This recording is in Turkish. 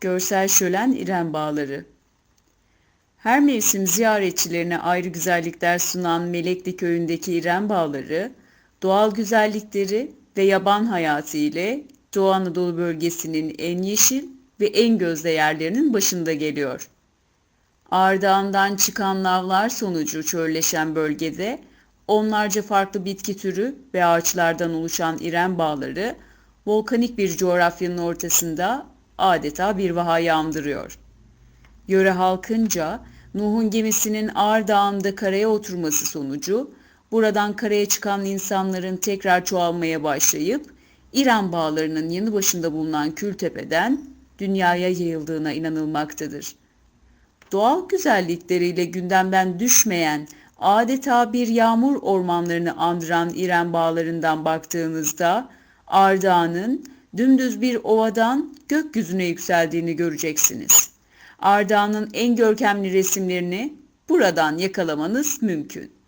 Görsel şölen İrem Bağları Her mevsim ziyaretçilerine ayrı güzellikler sunan Melekli Köyü'ndeki İrem Bağları, doğal güzellikleri ve yaban hayatı ile Doğu Anadolu bölgesinin en yeşil ve en gözde yerlerinin başında geliyor. Ağırdağ'ından çıkan lavlar sonucu çölleşen bölgede onlarca farklı bitki türü ve ağaçlardan oluşan İrem Bağları, volkanik bir coğrafyanın ortasında adeta bir vahayı andırıyor. Yöre halkınca Nuh'un gemisinin Ağrı Dağı'nda karaya oturması sonucu buradan karaya çıkan insanların tekrar çoğalmaya başlayıp İran bağlarının yanı başında bulunan Kültepe'den dünyaya yayıldığına inanılmaktadır. Doğal güzellikleriyle gündemden düşmeyen adeta bir yağmur ormanlarını andıran İrem bağlarından baktığınızda Ardağ'ın dümdüz bir ovadan gökyüzüne yükseldiğini göreceksiniz. Ardağ'ın en görkemli resimlerini buradan yakalamanız mümkün.